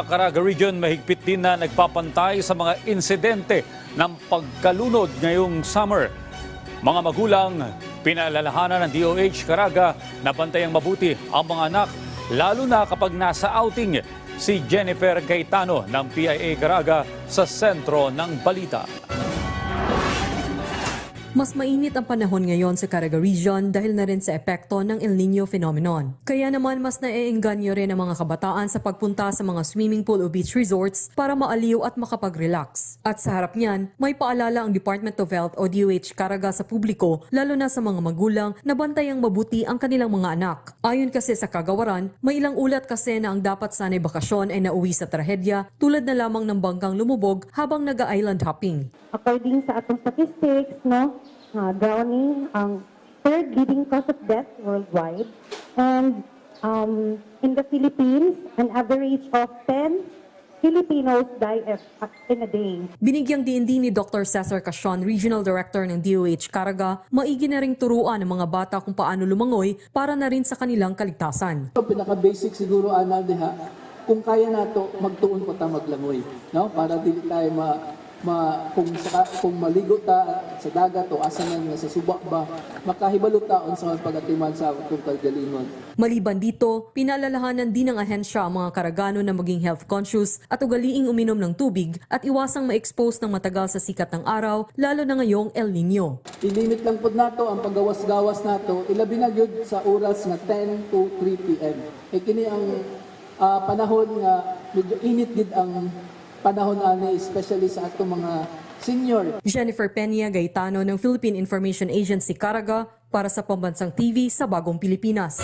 Caraga Region mahigpit din na nagpapantay sa mga insidente ng pagkalunod ngayong summer. Mga magulang, pinalalahanan ng DOH Caraga na bantayang mabuti ang mga anak lalo na kapag nasa outing si Jennifer Gaetano ng PIA Caraga sa sentro ng balita. Mas mainit ang panahon ngayon sa Caraga Region dahil na rin sa epekto ng El Nino phenomenon. Kaya naman mas naiengganyo rin ang mga kabataan sa pagpunta sa mga swimming pool o beach resorts para maaliw at makapag-relax. At sa harap niyan, may paalala ang Department of Health o DOH Caraga sa publiko lalo na sa mga magulang na bantayang mabuti ang kanilang mga anak. Ayon kasi sa kagawaran, may ilang ulat kasi na ang dapat sanay bakasyon ay nauwi sa trahedya tulad na lamang ng banggang lumubog habang nag-island hopping. According sa atong statistics, no, uh, drowning ang third leading cause of death worldwide. And um, in the Philippines, an average of 10 Filipinos die in a day. Binigyang diin din ni Dr. Cesar Casion, Regional Director ng DOH Caraga, maigi na ring turuan ng mga bata kung paano lumangoy para na rin sa kanilang kaligtasan. Pinaka-basic siguro, anal diha, kung kaya nato magtuon pa ta maglangoy, no? Para dili tayo ma, ma kung sa, kung maligo ta sa dagat o asa man nga sa subak ba, makahibalo taon sa pagatiman sa atong kagalingon. Maliban dito, pinalalahanan din ng ahensya ang mga karagano na maging health conscious at ugaliing uminom ng tubig at iwasang ma-expose ng matagal sa sikat ng araw, lalo na ngayong El Nino. I-limit lang pod nato ang paggawas-gawas nato, ilabi na gyud sa oras nga 10 to 3 p.m. E kini ang ah, panahon nga medyo init gid ang panahon ani especially sa ato mga senior Jennifer Peña Gaetano ng Philippine Information Agency Caraga para sa Pambansang TV sa Bagong Pilipinas.